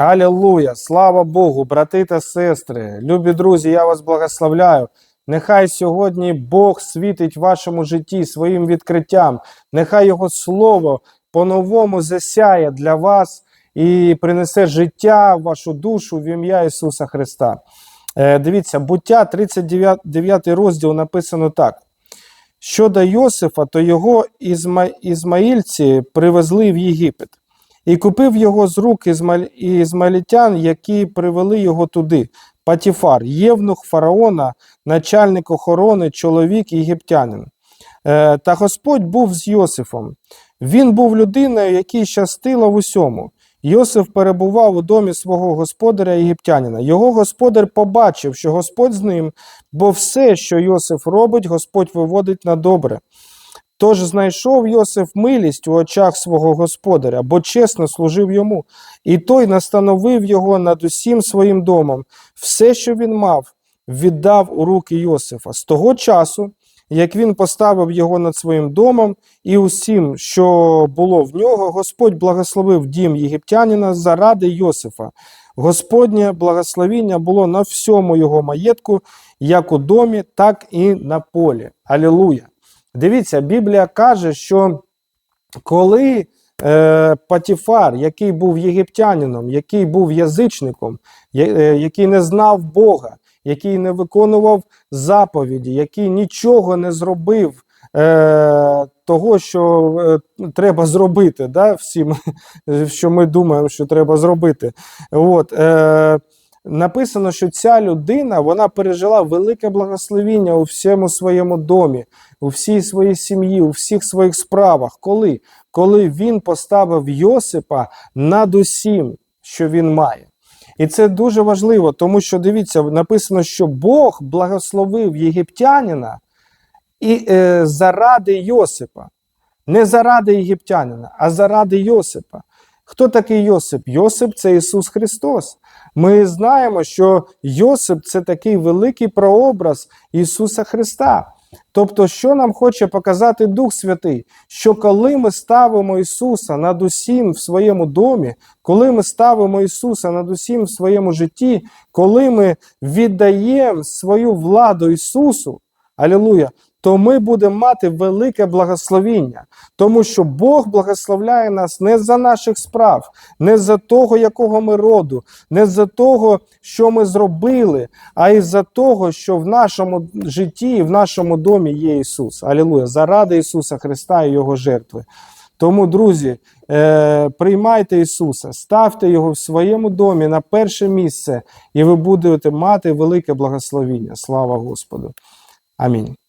Алілуя! Слава Богу, брати та сестри, любі друзі, я вас благословляю. Нехай сьогодні Бог світить вашому житті своїм відкриттям. Нехай Його Слово по-новому засяє для вас і принесе життя в вашу душу в ім'я Ісуса Христа. Е, дивіться, буття 39 розділ написано так. Щодо Йосифа, то його ізма... ізмаїльці привезли в Єгипет і купив його з рук ізмаль... ізмалітян, які привели його туди. Патіфар, євнух фараона, начальник охорони, чоловік єгиптянин. Е, та Господь був з Йосифом. Він був людиною, якій щастило в усьому. Йосиф перебував у домі свого господаря єгиптянина. Його господар побачив, що Господь з ним, бо все, що Йосиф робить, Господь виводить на добре. Тож знайшов Йосиф милість у очах свого господаря, бо чесно служив йому, і той настановив його над усім своїм домом. Все, що він мав, віддав у руки Йосифа. З того часу, як він поставив його над своїм домом і усім, що було в нього, Господь благословив дім єгиптянина заради Йосифа. Господнє благословіння було на всьому його маєтку, як у домі, так і на полі. Алілуя! Дивіться, Біблія каже, що коли е, Патіфар, який був єгиптянином, який був язичником, я- е, який не знав Бога, який не виконував заповіді, який нічого не зробив е, того, що е, треба зробити, да, всім, що ми думаємо, що треба зробити. От, е, написано, що ця людина вона пережила велике благословіння у всьому своєму домі, у всій своїй сім'ї, у всіх своїх справах. Коли? Коли він поставив Йосипа над усім, що він має. І це дуже важливо, тому що дивіться, написано, що Бог благословив єгиптянина і е, заради Йосипа. Не заради єгиптянина, а заради Йосипа. Хто такий Йосип? Йосип це Ісус Христос. Ми знаємо, що Йосип це такий великий прообраз Ісуса Христа. Тобто, що нам хоче показати Дух Святий? Що коли ми ставимо Ісуса над усім в своєму домі, коли ми ставимо Ісуса над усім в своєму житті, коли ми віддаємо свою владу Ісусу, Алілуя, то ми будемо мати велике благословіння, тому що Бог благословляє нас не за наших справ, не за того, якого ми роду, не за того, що ми зробили, а й за того, що в нашому житті і в нашому домі є Ісус. Алілуя, заради Ісуса Христа і Його жертви. Тому, друзі, е, приймайте Ісуса, ставте Його в своєму домі на перше місце, і ви будете мати велике благословіння. Слава Господу. Амінь.